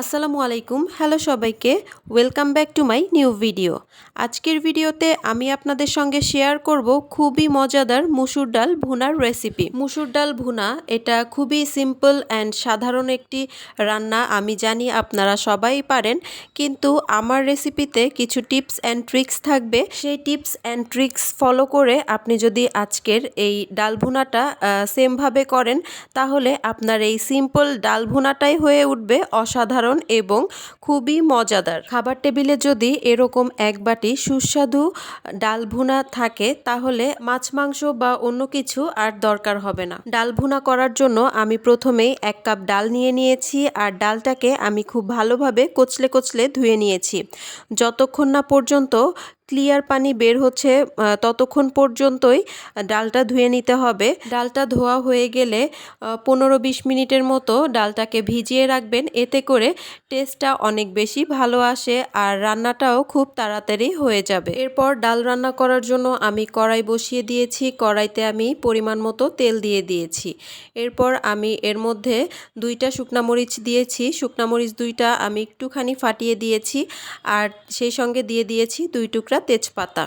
আসসালামু আলাইকুম। হ্যালো সবাইকে। Welcome back to my new video আজকের ভিডিওতে আমি আপনাদের সঙ্গে শেয়ার করব খুবই মজাদার মুসুর ডাল ভুনার রেসিপি মুসুর ডাল ভুনা, এটা খুবই সিম্পল অ্যান্ড সাধারণ একটি রান্না, আমি জানি আপনারা সবাই পারেন, কিন্তু আমার রেসিপিতে কিছু টিপস অ্যান্ড ট্রিক্স থাকবে। সেই টিপস অ্যান্ড ট্রিক্স ফলো করে আপনি যদি আজকের এই ডাল ভুনাটা সেমভাবে করেন, তাহলে আপনার এই সিম্পল ডাল ভুনাটাই হয়ে উঠবে অসাধারণ এবং খুবই মজাদার। খাবার টেবিলে যদি এরকম এক বাটি সুস্বাদু ডাল ভুনা থাকে, তাহলে মাছ, মাংস বা অন্য কিছু আর দরকার হবে না। ডাল ভুনা করার জন্য আমি প্রথমেই এক কাপ ডাল নিয়ে নিয়েছি আর ডালটাকে আমি খুব ভালোভাবে কোচলে কোচলে ধুয়ে নিয়েছি। যতক্ষণ না পর্যন্ত ক্লিয়ার পানি বের হচ্ছে ততক্ষণ পর্যন্তই ডালটা ধুয়ে নিতে হবে। ডালটা ধোয়া হয়ে গেলে পনেরো বিশ মিনিটের মতো ডালটাকে ভিজিয়ে রাখবেন। এতে করে টেস্টটা অনেক বেশি ভালো আসে আর রান্নাটাও খুব তাড়াতাড়ি হয়ে যাবে। এরপর ডাল রান্না করার জন্য আমি কড়াই বসিয়ে দিয়েছি। কড়াইতে আমি পরিমাণ মতো তেল দিয়ে দিয়েছি। এরপর আমি এর মধ্যে দুইটা শুকনামরিচ দিয়েছি। শুকনামরিচ দুইটা আমি একটুখানি ফাটিয়ে দিয়েছি আর সেই সঙ্গে দিয়ে দিয়েছি দুই টুকরা তেজপাতা।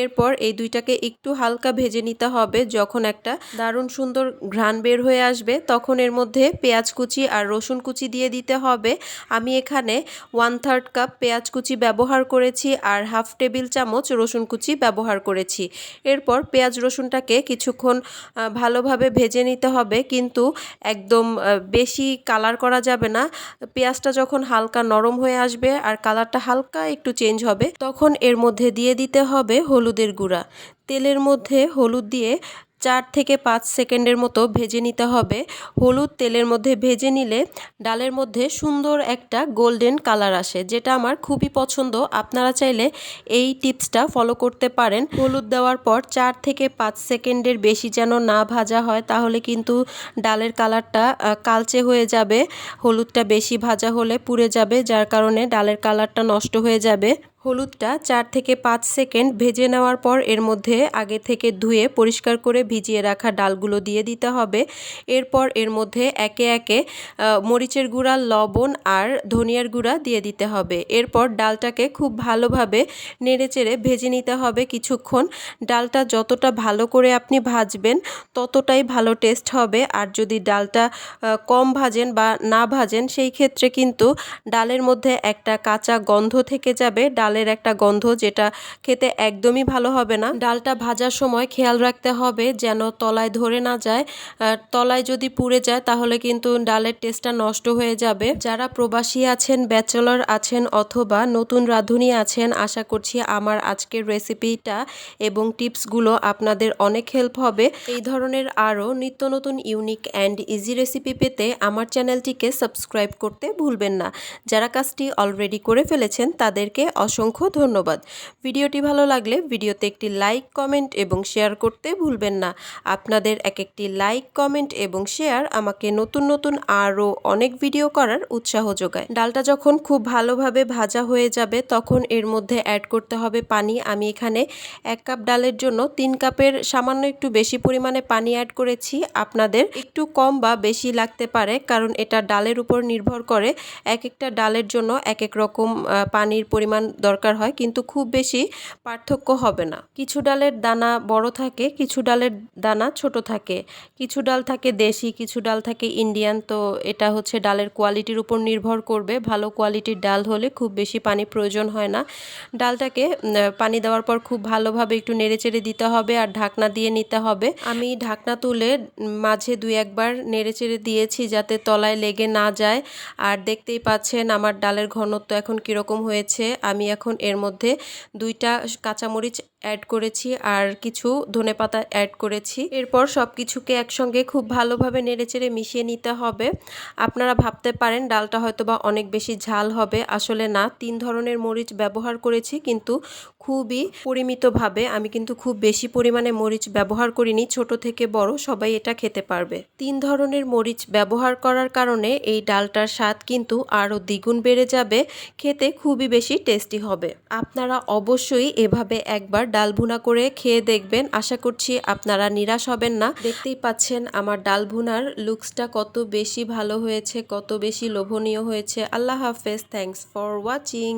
এরপর এই দুইটাকে একটু হালকা ভেজে নিতে হবে। যখন একটা দারুণ সুন্দর ঘ্রাণ বের হয়ে আসবে, তখন এর মধ্যে পেঁয়াজ কুচি আর রসুন কুচি দিয়ে দিতে হবে। আমি এখানে ওয়ান থার্ড কাপ পেঁয়াজ কুচি ব্যবহার করেছি আর হাফ টেবিল চামচ রসুন কুচি ব্যবহার করেছি। এরপর পেঁয়াজ রসুনটাকে কিছুক্ষণ ভালোভাবে ভেজে নিতে হবে। কিন্তু একদম বেশি কালার করা যাবে না। পেঁয়াজটা যখন হালকা নরম হয়ে আসবে আর কালারটা হালকা একটু চেঞ্জ হবে, তখন এর মধ্যে দিয়ে দিতে হবে হলুদের গুঁড়া। তেলের মধ্যে হলুদ দিয়ে চার থেকে পাঁচ সেকেন্ডের মতো ভেজে নিতে হবে। হলুদ তেলের মধ্যে ভেজে নিলে ডালের মধ্যে সুন্দর একটা গোল্ডেন কালার আসে, যেটা আমার খুবই পছন্দ। আপনারা চাইলে এই টিপসটা ফলো করতে পারেন। হলুদ দেওয়ার পর চার থেকে পাঁচ সেকেন্ডের বেশি যেন না ভাজা হয়, তাহলে কিন্তু ডালের কালারটা কালচে হয়ে যাবে। হলুদটা বেশি ভাজা হলে পুড়ে যাবে, যার কারণে ডালের কালারটা নষ্ট হয়ে যাবে। হলুদটা চার থেকে পাঁচ সেকেন্ড ভেজে নেওয়ার পর এর মধ্যে আগে থেকে ধুয়ে পরিষ্কার করে ভিজিয়ে রাখা ডালগুলো দিয়ে দিতে হবে। এরপর এর মধ্যে একে একে মরিচের গুঁড়া, লবণ আর ধনিয়ার গুঁড়া দিয়ে দিতে হবে। এরপর ডালটাকে খুব ভালোভাবে নেড়েচেড়ে ভেজে নিতে হবে কিছুক্ষণ। ডালটা যতটা ভালো করে আপনি ভাজবেন ততটাই ভালো টেস্ট হবে। আর যদি ডালটা কম ভাজেন বা না ভাজেন সেই ক্ষেত্রে কিন্তু ডালের মধ্যে একটা কাঁচা গন্ধ থেকে যাবে। ডালের একটা গন্ধ যেটা খেতে একদমই ভালো হবে না। ডালটা ভাজার সময় খেয়াল রাখতে হবে যেন তলায় ধরে না যায়। তলায় যদি পুড়ে যায় তাহলে কিন্তু ডালের টেস্টটা নষ্ট হয়ে যাবে। যারা প্রবাসী আছেন, ব্যাচেলর আছেন অথবা নতুন রাঁধুনি আছেন, আশা করছি আমার আজকের রেসিপিটা এবং টিপসগুলো আপনাদের অনেক হেল্প হবে। এই ধরনের আরও নিত্য নতুন ইউনিক অ্যান্ড ইজি রেসিপি পেতে আমার চ্যানেলটিকে সাবস্ক্রাইব করতে ভুলবেন না। যারা কাজটি অলরেডি করে ফেলেছেন তাদেরকে অসংখ্য ধন্যবাদ। ভিডিওটি ভালো লাগলে ভিডিওতে একটি লাইক, কমেন্ট এবং শেয়ার করতে ভুলবেন না। আপনাদের এক একটি লাইক, কমেন্ট এবং শেয়ার আমাকে নতুন নতুন আরও অনেক ভিডিও করার উৎসাহ যোগায়। ডালটা যখন খুব ভালোভাবে ভাজা হয়ে যাবে তখন এর মধ্যে অ্যাড করতে হবে পানি। আমি এখানে এক কাপ ডালের জন্য তিন কাপের সামান্য একটু বেশি পরিমাণে পানি অ্যাড করেছি। আপনাদের একটু কম বা বেশি লাগতে পারে কারণ এটা ডালের উপর নির্ভর করে। এক একটা ডালের জন্য এক এক রকম পানির পরিমাণ দরকার হয়, কিন্তু খুব বেশি পার্থক্য হবে না। কিছু ডালের দানা বড় থাকে, কিছু ডালের দানা ছোট থাকে। কিছু ডাল থাকে দেশি, কিছু ডাল থাকে ইন্ডিয়ান, তো এটা হচ্ছে ডালের কোয়ালিটির উপর নির্ভর করবে। ভালো কোয়ালিটির ডাল হলে খুব বেশি পানি প্রয়োজন হয় না। ডালটাকে পানি দেওয়ার পর খুব ভালোভাবে একটু নেড়েচেড়ে দিতে হবে আর ঢাকনা দিয়ে নিতে হবে। আমি ঢাকনা তুলে মাঝে দুই একবার নেড়েচেড়ে দিয়েছি যাতে তলায় লেগে না যায়। আর দেখতেই পাচ্ছেন আমার ডালের ঘনত্ব এখন কীরকম হয়েছে। আমি এখন এর মধ্যে দুইটা কাঁচামরিচ অ্যাড করেছি আর কিছু ধনেপাতা অ্যাড করেছি। এরপর সব কিছুকে একসঙ্গে খুব ভালোভাবে নেড়েচেড়ে মিশিয়ে নিতে হবে। আপনারা ভাবতে পারেন ডালটা হয়তো বা অনেক বেশি ঝাল হবে। আসলে না, তিন ধরনের মরিচ ব্যবহার করেছি কিন্তু খুবই পরিমিতভাবে। আমি কিন্তু খুব বেশি পরিমাণে মরিচ ব্যবহার করিনি, ছোট থেকে বড় সবাই এটা খেতে পারবে। তিন ধরনের মরিচ ব্যবহার করার কারণে এই ডালটার স্বাদ কিন্তু আরও দ্বিগুণ বেড়ে যাবে। খেতে খুবই বেশি টেস্টি হবে। আপনারা অবশ্যই এভাবে একবার ডাল ভুনা করে খেয়ে দেখবেন। আশা করছি আপনারা নিরাশ হবেন না। দেখতেই পাচ্ছেন আমার ডাল ভুনার লুকসটা কত বেশি ভালো হয়েছে, কত বেশি লোভনীয় হয়েছে। আল্লাহ হাফেজ। Thanks for watching